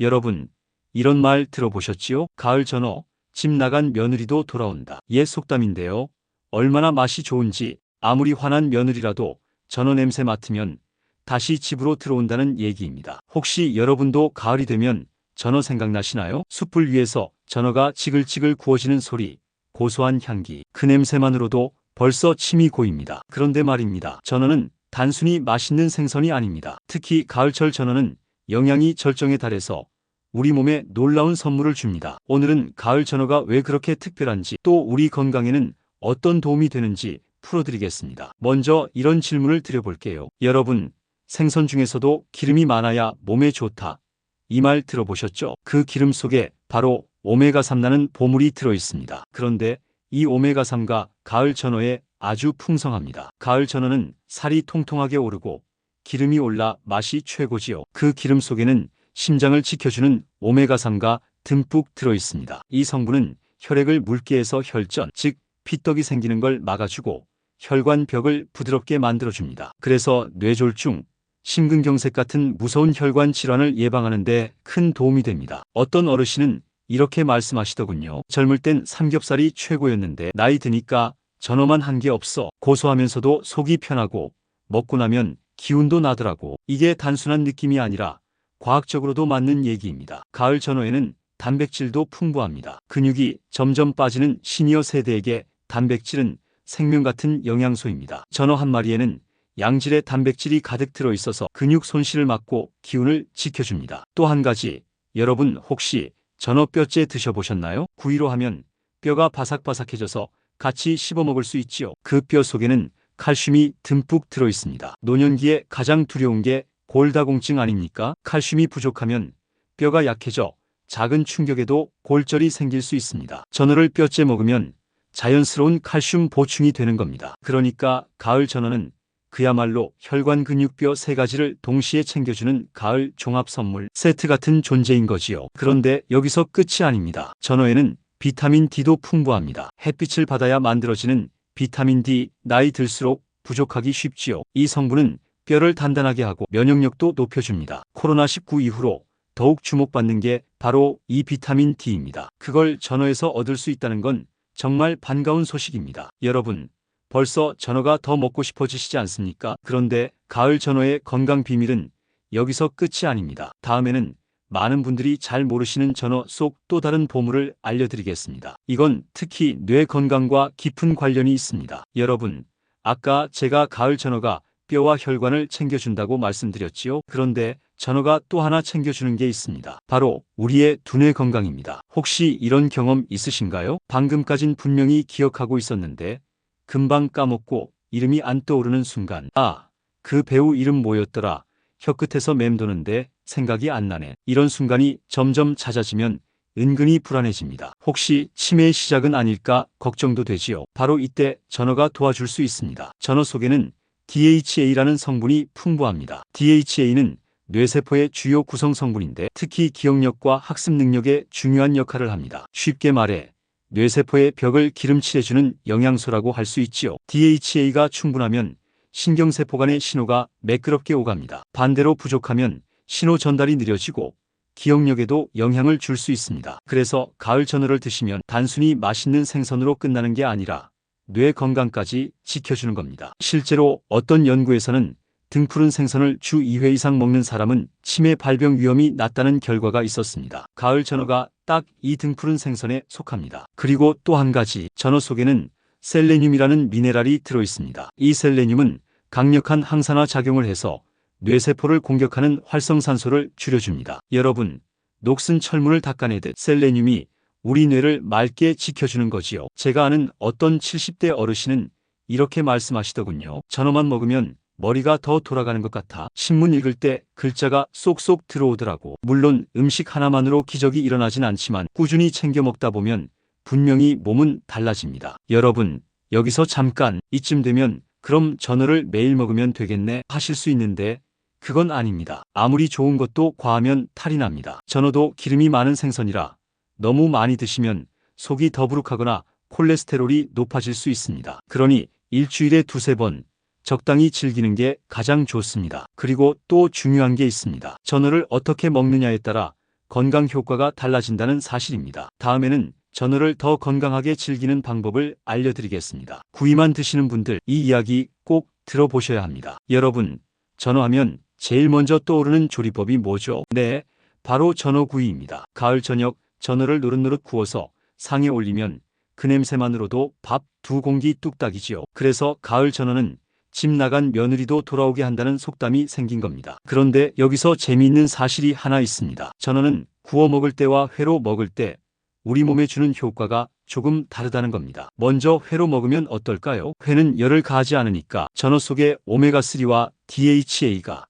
여러분, 이런 말 들어보셨지요? 가을 전어, 집 나간 며느리도 돌아온다. 옛 속담인데요. 얼마나 맛이 좋은지 아무리 화난 며느리라도 전어 냄새 맡으면 다시 집으로 들어온다는 얘기입니다. 혹시 여러분도 가을이 되면 전어 생각나시나요? 숯불 위에서 전어가 지글지글 구워지는 소리, 고소한 향기, 그 냄새만으로도 벌써 침이 고입니다. 그런데 말입니다. 전어는 단순히 맛있는 생선이 아닙니다. 특히 가을철 전어는 영양이 절정에 달해서 우리 몸에 놀라운 선물을 줍니다. 오늘은 가을 전어가 왜 그렇게 특별한지 또 우리 건강에는 어떤 도움이 되는지 풀어드리겠습니다. 먼저 이런 질문을 드려볼게요. 여러분, 생선 중에서도 기름이 많아야 몸에 좋다. 이 말 들어보셨죠? 그 기름 속에 바로 오메가3라는 보물이 들어있습니다. 그런데 이 오메가3가 가을 전어에 아주 풍성합니다. 가을 전어는 살이 통통하게 오르고 기름이 올라 맛이 최고지요. 그 기름 속에는 심장을 지켜주는 오메가3가 듬뿍 들어있습니다. 이 성분은 혈액을 해서 혈전, 즉 피떡이 생기는 걸 막아주고 혈관 벽을 부드럽게 만들어줍니다. 그래서 뇌졸중, 심근경색 같은 무서운 혈관 질환을 예방하는 데 큰 도움이 됩니다. 어떤 어르신은 이렇게 말씀하시더군요. 젊을 땐 삼겹살이 최고였는데 나이 드니까 전어만 한 게 없어 고소하면서도 속이 편하고 먹고 나면 기운도 나더라고. 이게 단순한 느낌이 아니라 과학적으로도 맞는 얘기입니다. 가을 전어에는 단백질도 풍부합니다. 근육이 점점 빠지는 시니어 세대에게 단백질은 생명 같은 영양소입니다. 전어 한 마리에는 양질의 단백질이 가득 들어 있어서 근육 손실을 막고 기운을 지켜줍니다. 또 한 가지, 여러분 혹시 전어 뼈째 드셔보셨나요? 구이로 하면 뼈가 바삭바삭해져서 같이 씹어 먹을 수 있지요. 그 뼈 속에는 칼슘이 듬뿍 들어 있습니다. 노년기에 가장 두려운 게 골다공증 아닙니까? 칼슘이 부족하면 뼈가 약해져 작은 충격에도 골절이 생길 수 있습니다. 전어를 뼈째 먹으면 자연스러운 칼슘 보충이 되는 겁니다. 그러니까 가을 전어는 그야말로 혈관 근육뼈 세 가지를 동시에 챙겨주는 가을 종합 선물 세트 같은 존재인 거지요. 그런데 여기서 끝이 아닙니다. 전어에는 비타민 D도 풍부합니다. 햇빛을 받아야 만들어지는 비타민 D 나이 들수록 부족하기 쉽지요. 이 성분은 뼈를 단단하게 하고 면역력도 높여줍니다. 코로나19 이후로 더욱 주목받는 게 바로 이 비타민 D입니다. 그걸 전어에서 얻을 수 있다는 건 정말 반가운 소식입니다. 여러분, 벌써 전어가 더 먹고 싶어지시지 않습니까? 그런데 가을 전어의 건강 비밀은 여기서 끝이 아닙니다. 다음에는 많은 분들이 잘 모르시는 전어 속 또 다른 보물을 알려드리겠습니다. 이건 특히 뇌 건강과 깊은 관련이 있습니다. 여러분, 아까 제가 가을 전어가 뼈와 혈관을 챙겨준다고 말씀드렸지요. 그런데 전어가 또 하나 챙겨주는 게 있습니다. 바로 우리의 두뇌 건강입니다. 혹시 이런 경험 있으신가요? 방금까진 분명히 기억하고 있었는데 금방 까먹고 이름이 안 떠오르는 순간 아, 그 배우 이름 뭐였더라? 혀끝에서 맴도는데 생각이 안 나네. 이런 순간이 점점 잦아지면 은근히 불안해집니다. 혹시 치매의 시작은 아닐까 걱정도 되지요. 바로 이때 전어가 도와줄 수 있습니다. 전어 속에는 DHA라는 성분이 풍부합니다. DHA는 뇌세포의 주요 구성 성분인데 특히 기억력과 학습 능력에 중요한 역할을 합니다. 쉽게 말해 뇌세포의 벽을 기름칠해주는 영양소라고 할 수 있지요. DHA가 충분하면 신경세포 간의 신호가 매끄럽게 오갑니다. 반대로 부족하면 신호 전달이 느려지고 기억력에도 영향을 줄 수 있습니다. 그래서 가을 전어를 드시면 단순히 맛있는 생선으로 끝나는 게 아니라 뇌 건강까지 지켜주는 겁니다. 실제로 어떤 연구에서는 등푸른 생선을 주 2회 이상 먹는 사람은 치매 발병 위험이 낮다는 결과가 있었습니다. 가을 전어가 딱 이 등푸른 생선에 속합니다. 그리고 또 한 가지 전어 속에는 셀레늄이라는 미네랄이 들어 있습니다. 이 셀레늄은 강력한 항산화 작용을 해서 뇌세포를 공격하는 활성산소를 줄여줍니다. 여러분, 녹슨 철문을 닦아내듯 셀레늄이 우리 뇌를 맑게 지켜주는 거지요. 제가 아는 어떤 70대 어르신은 이렇게 말씀하시더군요. 전어만 먹으면 머리가 더 돌아가는 것 같아 신문 읽을 때 글자가 쏙쏙 들어오더라고. 물론 음식 하나만으로 기적이 일어나진 않지만 꾸준히 챙겨 먹다 보면 분명히 몸은 달라집니다. 여러분, 여기서 잠깐 이쯤 되면 그럼 전어를 매일 먹으면 되겠네 하실 수 있는데 그건 아닙니다. 아무리 좋은 것도 과하면 탈이 납니다. 전어도 기름이 많은 생선이라 너무 많이 드시면 속이 더부룩하거나 콜레스테롤이 높아질 수 있습니다. 그러니 일주일에 두세 번 적당히 즐기는 게 가장 좋습니다. 그리고 또 중요한 게 있습니다. 전어를 어떻게 먹느냐에 따라 건강 효과가 달라진다는 사실입니다. 다음에는 전어를 더 건강하게 즐기는 방법을 알려드리겠습니다. 구이만 드시는 분들 이 이야기 꼭 들어보셔야 합니다. 여러분, 전어하면 제일 먼저 떠오르는 조리법이 뭐죠? 네, 바로 전어구이입니다. 가을 저녁 전어를 노릇노릇 구워서 상에 올리면 그 냄새만으로도 밥 두 공기 뚝딱이지요. 그래서 가을 전어는 집 나간 며느리도 돌아오게 한다는 속담이 생긴 겁니다. 그런데 여기서 재미있는 사실이 하나 있습니다. 전어는 구워 먹을 때와 회로 먹을 때 우리 몸에 주는 효과가 조금 다르다는 겁니다. 먼저 회로 먹으면 어떨까요? 회는 열을 가하지 않으니까 전어 속에 오메가3와 DHA가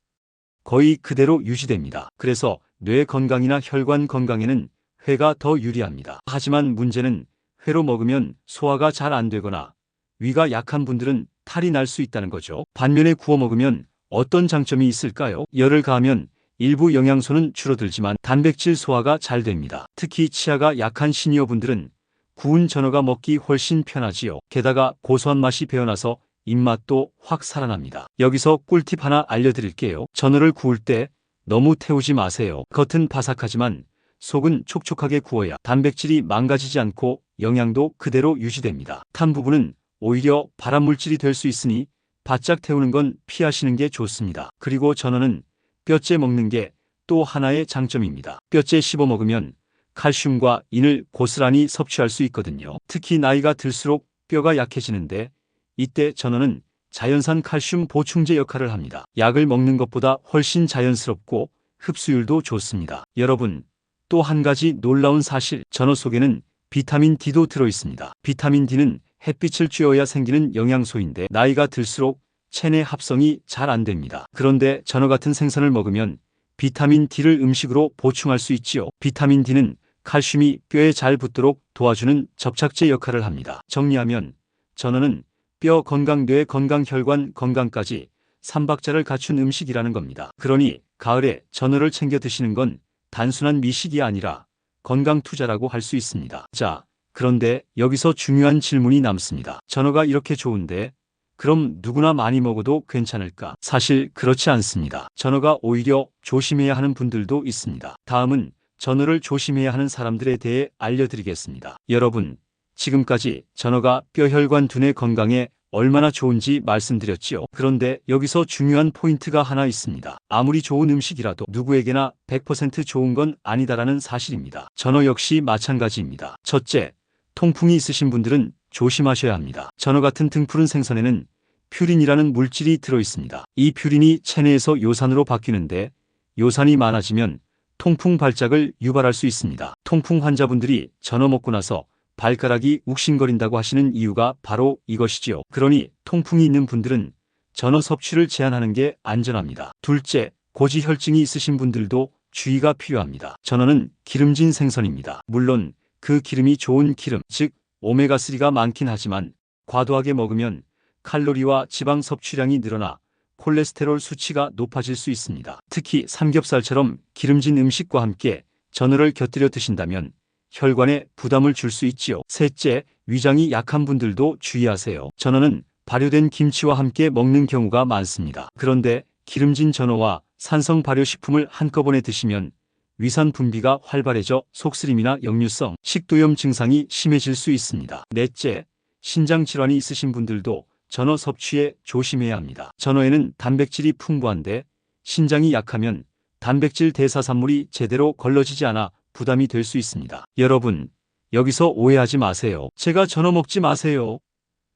거의 그대로 유지됩니다. 그래서 뇌 건강이나 혈관 건강에는 회가 더 유리합니다. 하지만 문제는 회로 먹으면 소화가 잘 안 되거나 위가 약한 분들은 탈이 날 수 있다는 거죠. 반면에 구워 먹으면 어떤 장점이 있을까요? 열을 가하면 일부 영양소는 줄어들지만 단백질 소화가 잘 됩니다. 특히 치아가 약한 시니어분들은 구운 전어가 먹기 훨씬 편하지요. 게다가 고소한 맛이 배어나서 입맛도 확 살아납니다. 여기서 꿀팁 하나 알려드릴게요. 전어를 구울 때 너무 태우지 마세요. 겉은 바삭하지만 속은 촉촉하게 구워야 단백질이 망가지지 않고 영양도 그대로 유지됩니다. 탄 부분은 오히려 발암 물질이 될 수 있으니 바짝 태우는 건 피하시는 게 좋습니다. 그리고 전어는 뼈째 먹는 게 또 하나의 장점입니다. 뼈째 씹어 먹으면 칼슘과 인을 고스란히 섭취할 수 있거든요. 특히 나이가 들수록 뼈가 약해지는데 이때 전어는 자연산 칼슘 보충제 역할을 합니다. 약을 먹는 것보다 훨씬 자연스럽고 흡수율도 좋습니다. 여러분, 또 한 가지 놀라운 사실, 전어 속에는 비타민 D도 들어있습니다. 비타민 D는 햇빛을 쬐어야 생기는 영양소인데 나이가 들수록 체내 합성이 잘 안 됩니다. 그런데 전어 같은 생선을 먹으면 비타민 D를 음식으로 보충할 수 있지요. 비타민 D는 칼슘이 뼈에 잘 붙도록 도와주는 접착제 역할을 합니다. 정리하면 전어는 뼈 건강, 뇌 건강, 혈관 건강까지 삼박자를 갖춘 음식이라는 겁니다. 그러니 가을에 전어를 챙겨 드시는 건 단순한 미식이 아니라 건강 투자라고 할 수 있습니다. 자, 그런데 여기서 중요한 질문이 남습니다. 전어가 이렇게 좋은데 그럼 누구나 많이 먹어도 괜찮을까? 사실 그렇지 않습니다. 전어가 오히려 조심해야 하는 분들도 있습니다. 다음은 전어를 조심해야 하는 사람들에 대해 알려드리겠습니다. 여러분, 지금까지 전어가 뼈혈관 두뇌 건강에 얼마나 좋은지 말씀드렸지요. 그런데 여기서 중요한 포인트가 하나 있습니다. 아무리 좋은 음식이라도 누구에게나 100% 좋은 건 아니다라는 사실입니다. 전어 역시 마찬가지입니다. 첫째, 통풍이 있으신 분들은 조심하셔야 합니다. 전어 같은 등푸른 생선에는 퓨린이라는 물질이 들어 있습니다. 이 퓨린이 체내에서 요산으로 바뀌는데 요산이 많아지면 통풍 발작을 유발할 수 있습니다. 통풍 환자분들이 전어 먹고 나서 발가락이 욱신거린다고 하시는 이유가 바로 이것이지요. 그러니 통풍이 있는 분들은 전어 섭취를 제한하는 게 안전합니다. 둘째, 고지 혈증이 있으신 분들도 주의가 필요합니다. 전어는 기름진 생선입니다. 물론 그 기름이 좋은 기름, 즉 오메가3가 많긴 하지만 과도하게 먹으면 칼로리와 지방 섭취량이 늘어나 콜레스테롤 수치가 높아질 수 있습니다. 특히 삼겹살처럼 기름진 음식과 함께 전어를 곁들여 드신다면 혈관에 부담을 줄 수 있지요. 셋째, 위장이 약한 분들도 주의하세요. 전어는 발효된 김치와 함께 먹는 경우가 많습니다. 그런데 기름진 전어와 산성 발효식품을 한꺼번에 드시면 위산 분비가 활발해져 속쓰림이나 역류성 식도염 증상이 심해질 수 있습니다. 넷째, 신장 질환이 있으신 분들도 전어 섭취에 조심해야 합니다. 전어에는 단백질이 풍부한데 신장이 약하면 단백질 대사산물이 제대로 걸러지지 않아 부담이 될 수 있습니다. 여러분, 여기서 오해하지 마세요. 제가 전어 먹지 마세요.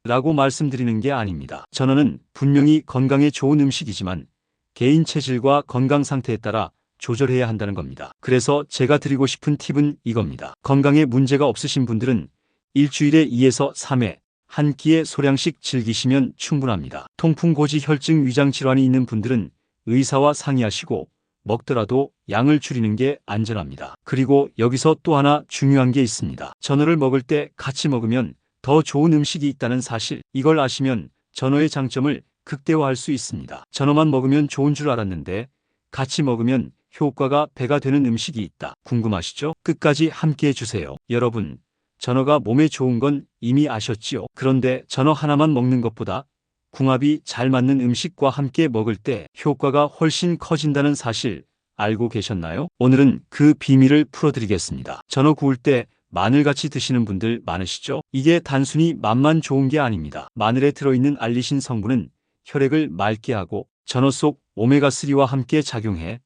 라고 말씀드리는 게 아닙니다. 전어는 분명히 건강에 좋은 음식이지만 개인 체질과 건강 상태에 따라 조절해야 한다는 겁니다. 그래서 제가 드리고 싶은 팁은 이겁니다. 건강에 문제가 없으신 분들은 일주일에 2에서 3회 한 끼의 소량씩 즐기시면 충분합니다. 통풍 고지 혈증 위장 질환이 있는 분들은 의사와 상의하시고 먹더라도 양을 줄이는 게 안전합니다. 그리고 여기서 또 하나 중요한 게 있습니다. 전어를 먹을 때 같이 먹으면 더 좋은 음식이 있다는 사실. 이걸 아시면 전어의 장점을 극대화할 수 있습니다. 전어만 먹으면 좋은 줄 알았는데 같이 먹으면 효과가 배가 되는 음식이 있다. 궁금하시죠? 끝까지 함께 해주세요. 여러분, 전어가 몸에 좋은 건 이미 아셨지요? 그런데 전어 하나만 먹는 것보다 궁합이 잘 맞는 음식과 함께 먹을 때 효과가 훨씬 커진다는 사실 알고 계셨나요? 오늘은 그 비밀을 풀어드리겠습니다. 전어 구울 때 마늘같이 드시는 분들 많으시죠? 이게 단순히 맛만 좋은 게 아닙니다. 마늘에 들어있는 알리신 성분은 혈액을 맑게 하고 전어 속 오메가3와 함께 작용해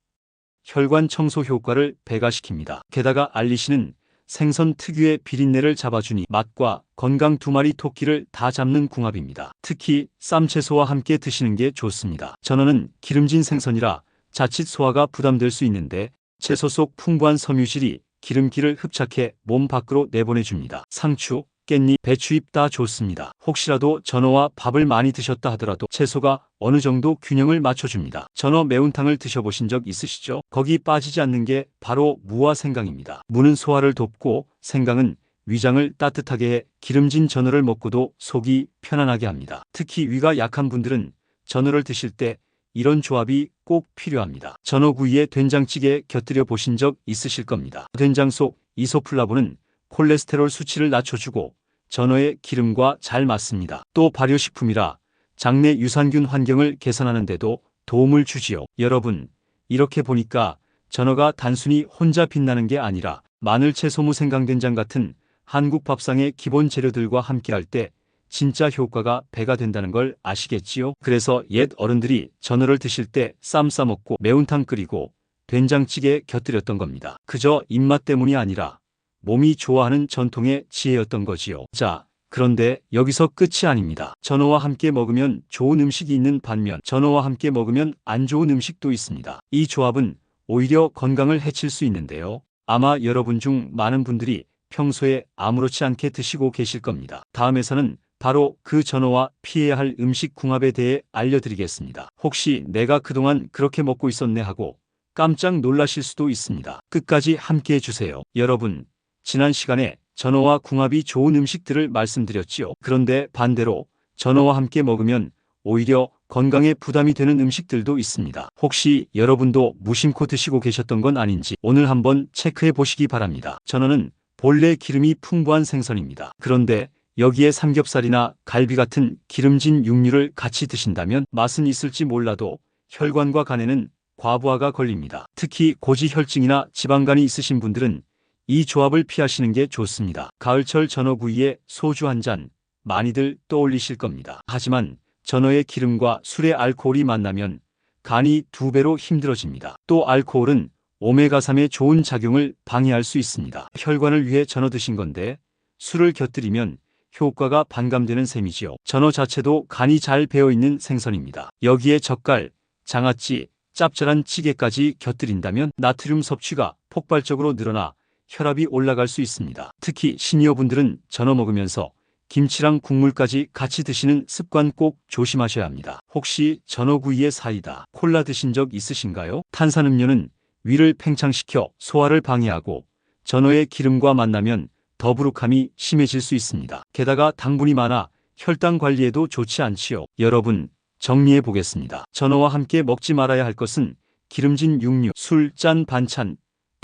혈관 청소 효과를 배가시킵니다. 게다가 알리신은 생선 특유의 비린내를 잡아주니 맛과 건강 두 마리 토끼를 다 잡는 궁합입니다. 특히 쌈채소와 함께 드시는 게 좋습니다. 전어는 기름진 생선이라 자칫 소화가 부담될 수 있는데 채소 속 풍부한 섬유질이 기름기를 흡착해 몸 밖으로 내보내줍니다. 상추, 깻잎, 배추 잎 다 좋습니다. 혹시라도 전어와 밥을 많이 드셨다 하더라도 채소가 어느 정도 균형을 맞춰줍니다. 전어 매운탕을 드셔보신 적 있으시죠? 거기 빠지지 않는 게 바로 무와 생강입니다. 무는 소화를 돕고 생강은 위장을 따뜻하게 해 기름진 전어를 먹고도 속이 편안하게 합니다. 특히 위가 약한 분들은 전어를 드실 때 이런 조합이 꼭 필요합니다. 전어구이에 된장찌개 곁들여 보신 적 있으실 겁니다. 된장 속 이소플라본은 콜레스테롤 수치를 낮춰주고 전어의 기름과 잘 맞습니다. 또 발효식품이라 장내 유산균 환경을 개선하는 데도 도움을 주지요. 여러분, 이렇게 보니까 전어가 단순히 혼자 빛나는 게 아니라 마늘, 채소, 무, 생강된장 같은 한국 밥상의 기본 재료들과 함께할 때 진짜 효과가 배가 된다는 걸 아시겠지요? 그래서 옛 어른들이 전어를 드실 때 쌈 싸먹고 매운탕 끓이고 된장찌개 곁들였던 겁니다. 그저 입맛 때문이 아니라 몸이 좋아하는 전통의 지혜였던 거지요. 자, 그런데 여기서 끝이 아닙니다. 전어와 함께 먹으면 좋은 음식이 있는 반면 전어와 함께 먹으면 안 좋은 음식도 있습니다. 이 조합은 오히려 건강을 해칠 수 있는데요. 아마 여러분 중 많은 분들이 평소에 아무렇지 않게 드시고 계실 겁니다. 다음에서는 바로 그 전어와 피해야 할 음식 궁합에 대해 알려드리겠습니다. 혹시 내가 그동안 그렇게 먹고 있었네 하고 깜짝 놀라실 수도 있습니다. 끝까지 함께 해 주세요. 여러분, 지난 시간에 전어와 궁합이 좋은 음식들을 말씀드렸지요. 그런데 반대로 전어와 함께 먹으면 오히려 건강에 부담이 되는 음식들도 있습니다. 혹시 여러분도 무심코 드시고 계셨던 건 아닌지 오늘 한번 체크해 보시기 바랍니다. 전어는 본래 기름이 풍부한 생선입니다. 그런데 여기에 삼겹살이나 갈비 같은 기름진 육류를 같이 드신다면 맛은 있을지 몰라도 혈관과 간에는 과부하가 걸립니다. 특히 고지혈증이나 지방간이 있으신 분들은 이 조합을 피하시는 게 좋습니다. 가을철 전어구이에 소주 한 잔 많이들 떠올리실 겁니다. 하지만 전어의 기름과 술의 알코올이 만나면 간이 두 배로 힘들어집니다. 또 알코올은 오메가3의 좋은 작용을 방해할 수 있습니다. 혈관을 위해 전어 드신 건데 술을 곁들이면 효과가 반감되는 셈이지요. 전어 자체도 간이 잘 배어있는 생선입니다. 여기에 젓갈, 장아찌, 짭짤한 찌개까지 곁들인다면 나트륨 섭취가 폭발적으로 늘어나 혈압이 올라갈 수 있습니다. 특히 시니어분들은 전어 먹으면서 김치랑 국물까지 같이 드시는 습관 꼭 조심하셔야 합니다. 혹시 전어구이에 사이다, 콜라 드신 적 있으신가요? 탄산음료는 위를 팽창시켜 소화를 방해하고 전어의 기름과 만나면 더부룩함이 심해질 수 있습니다. 게다가 당분이 많아 혈당 관리에도 좋지 않지요. 여러분, 정리해 보겠습니다. 전어와 함께 먹지 말아야 할 것은 기름진 육류, 술, 짠, 반찬,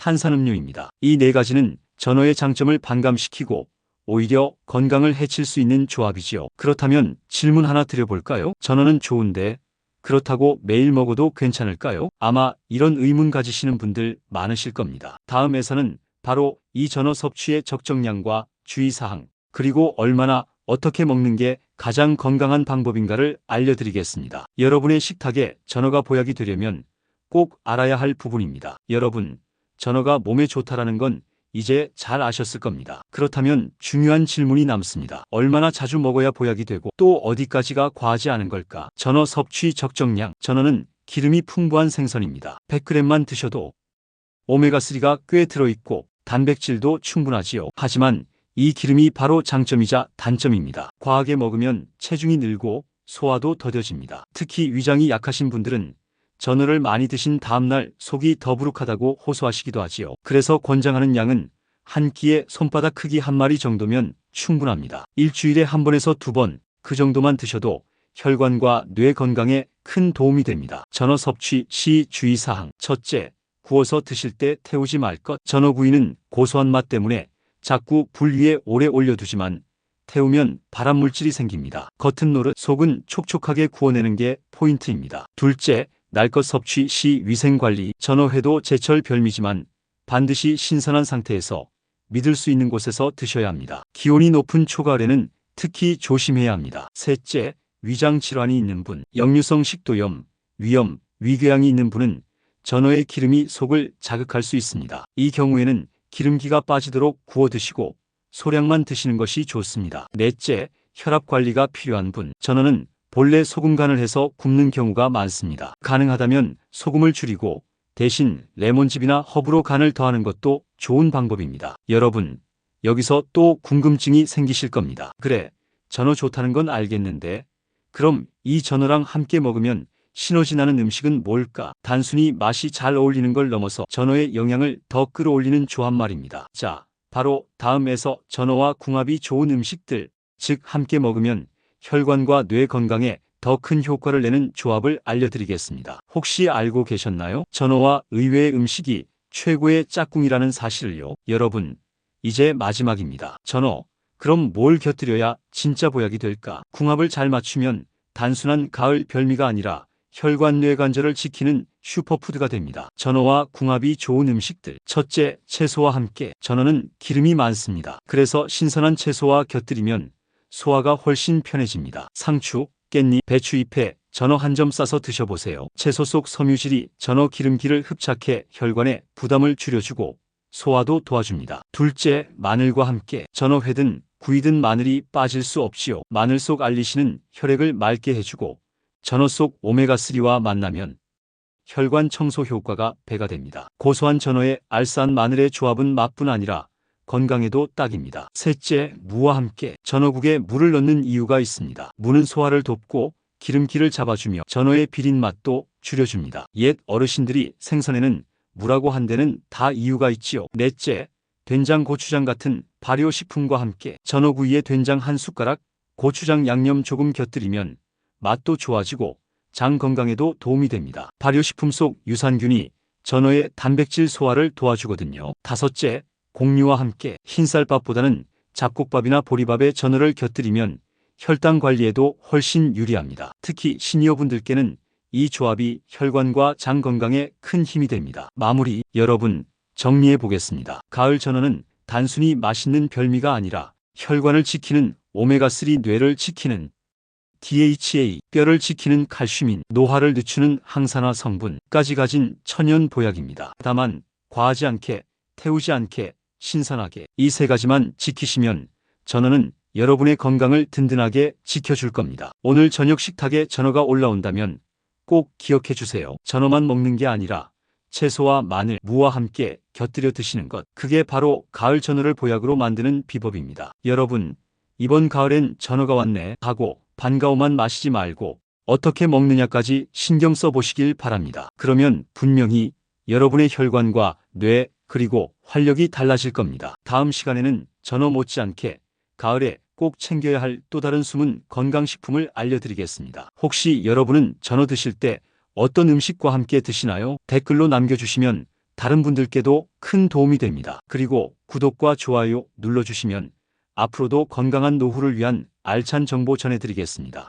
탄산음료입니다. 이 네 가지는 전어의 장점을 반감시키고 오히려 건강을 해칠 수 있는 조합이지요. 그렇다면 질문 하나 드려볼까요? 전어는 좋은데 그렇다고 매일 먹어도 괜찮을까요? 아마 이런 의문 가지시는 분들 많으실 겁니다. 다음에서는 바로 이 전어 섭취의 적정량과 주의사항, 그리고 얼마나 어떻게 먹는 게 가장 건강한 방법인가를 알려드리겠습니다. 여러분의 식탁에 전어가 보약이 되려면 꼭 알아야 할 부분입니다. 여러분, 전어가 몸에 좋다라는 건 이제 잘 아셨을 겁니다. 그렇다면 중요한 질문이 남습니다. 얼마나 자주 먹어야 보약이 되고 또 어디까지가 과하지 않은 걸까? 전어 섭취 적정량. 전어는 기름이 풍부한 생선입니다. 100g만 드셔도 오메가3가 꽤 들어있고 단백질도 충분하지요. 하지만 이 기름이 바로 장점이자 단점입니다. 과하게 먹으면 체중이 늘고 소화도 더뎌집니다. 특히 위장이 약하신 분들은 전어를 많이 드신 다음날 속이 더부룩하다고 호소하시기도 하지요. 그래서 권장하는 양은 한 끼에 손바닥 크기 한 마리 정도면 충분합니다. 일주일에 한 번에서 두 번, 그 정도만 드셔도 혈관과 뇌 건강에 큰 도움이 됩니다. 전어 섭취 시 주의사항. 첫째, 구워서 드실 때 태우지 말 것. 전어 구이는 고소한 맛 때문에 자꾸 불 위에 오래 올려두지만 태우면 발암 물질이 생깁니다. 겉은 노릇, 속은 촉촉하게 구워내는 게 포인트입니다. 둘째, 날것 섭취 시 위생관리, 전어회도 제철 별미지만 반드시 신선한 상태에서 믿을 수 있는 곳에서 드셔야 합니다. 기온이 높은 초가을에는 특히 조심해야 합니다. 셋째, 위장 질환이 있는 분, 역류성 식도염, 위염, 위궤양이 있는 분은 전어의 기름이 속을 자극할 수 있습니다. 이 경우에는 기름기가 빠지도록 구워 드시고 소량만 드시는 것이 좋습니다. 넷째, 혈압 관리가 필요한 분, 전어는 본래 소금 간을 해서 굽는 경우가 많습니다. 가능하다면 소금을 줄이고 대신 레몬즙이나 허브로 간을 더하는 것도 좋은 방법입니다. 여러분, 여기서 또 궁금증이 생기실 겁니다. 그래, 전어 좋다는 건 알겠는데, 그럼 이 전어랑 함께 먹으면 시너지 나는 음식은 뭘까? 단순히 맛이 잘 어울리는 걸 넘어서 전어의 영양을 더 끌어올리는 조합 말입니다. 자, 바로 다음에서 전어와 궁합이 좋은 음식들, 즉 함께 먹으면 혈관과 뇌 건강에 더 큰 효과를 내는 조합을 알려드리겠습니다. 혹시 알고 계셨나요? 전어와 의외의 음식이 최고의 짝꿍이라는 사실을요. 여러분, 이제 마지막입니다. 전어, 그럼 뭘 곁들여야 진짜 보약이 될까? 궁합을 잘 맞추면 단순한 가을 별미가 아니라 혈관 뇌관절을 지키는 슈퍼푸드가 됩니다. 전어와 궁합이 좋은 음식들. 첫째, 채소와 함께. 전어는 기름이 많습니다. 그래서 신선한 채소와 곁들이면 소화가 훨씬 편해집니다. 상추, 깻잎, 배추잎에 전어 한 점 싸서 드셔보세요. 채소 속 섬유질이 전어 기름기를 흡착해 혈관에 부담을 줄여주고 소화도 도와줍니다. 둘째, 마늘과 함께 전어 회든 구이든 마늘이 빠질 수 없지요. 마늘 속 알리신은 혈액을 맑게 해주고 전어 속 오메가3와 만나면 혈관 청소 효과가 배가 됩니다. 고소한 전어에 알싸한 마늘의 조합은 맛뿐 아니라 건강에도 딱입니다. 셋째, 무와 함께 전어국에 물을 넣는 이유가 있습니다. 무는 소화를 돕고 기름기를 잡아주며 전어의 비린 맛도 줄여줍니다. 옛 어르신들이 생선에는 무라고 한 데는 다 이유가 있지요. 넷째, 된장, 고추장 같은 발효식품과 함께 전어구이에 된장 한 숟가락, 고추장 양념 조금 곁들이면 맛도 좋아지고 장 건강에도 도움이 됩니다. 발효식품 속 유산균이 전어의 단백질 소화를 도와주거든요. 다섯째, 공유와 함께 흰쌀밥보다는 잡곡밥이나 보리밥에 전어를 곁들이면 혈당 관리에도 훨씬 유리합니다. 특히 시니어분들께는 이 조합이 혈관과 장 건강에 큰 힘이 됩니다. 마무리 여러분 정리해 보겠습니다. 가을 전어는 단순히 맛있는 별미가 아니라 혈관을 지키는 오메가3 뇌를 지키는 DHA 뼈를 지키는 칼슘인 노화를 늦추는 항산화 성분까지 가진 천연 보약입니다. 다만 과하지 않게 태우지 않게 신선하게 이 세 가지만 지키시면 전어는 여러분의 건강을 든든하게 지켜줄 겁니다. 오늘 저녁 식탁에 전어가 올라온다면 꼭 기억해 주세요. 전어만 먹는 게 아니라 채소와 마늘, 무와 함께 곁들여 드시는 것. 그게 바로 가을 전어를 보약으로 만드는 비법입니다. 여러분, 이번 가을엔 전어가 왔네 하고 반가워만 마시지 말고 어떻게 먹느냐까지 신경 써 보시길 바랍니다. 그러면 분명히 여러분의 혈관과 뇌 그리고 활력이 달라질 겁니다. 다음 시간에는 전어 못지않게 가을에 꼭 챙겨야 할 또 다른 숨은 건강식품을 알려드리겠습니다. 혹시 여러분은 전어 드실 때 어떤 음식과 함께 드시나요? 댓글로 남겨주시면 다른 분들께도 큰 도움이 됩니다. 그리고 구독과 좋아요 눌러주시면 앞으로도 건강한 노후를 위한 알찬 정보 전해드리겠습니다.